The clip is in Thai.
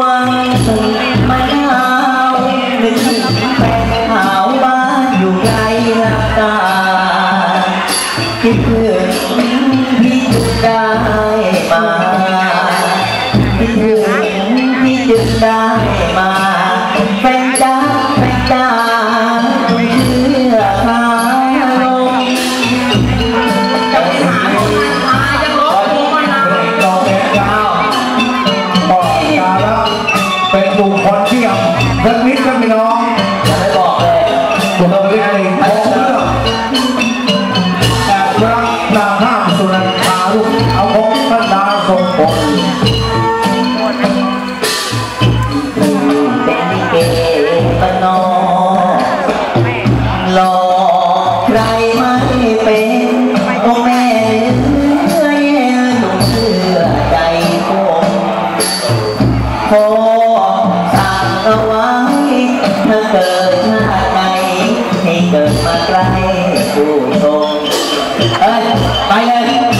วังสุดมะนาวนึกถึงแฟนขาวบ้านอยู่ไกลรักตาคิดถึงพี่จึงได้มาคิดถึงพี่จึงได้มา รักมิตรกันพี่น้องจะไม่บอกเลยบุคคลที่ในของเรื่องแอบรักนางห้ามสุนันทาลุกเอาของพันดาทรงผลเป็นเกปนอหลอกใครไม่เป็นโอ้แม่เนื้อย่หนุ่มเชื่อใจผม เอาไว้เธอเกิดชาติไหนให้เกิดมาใกล้ผู้ชมเอ้ยไปเลย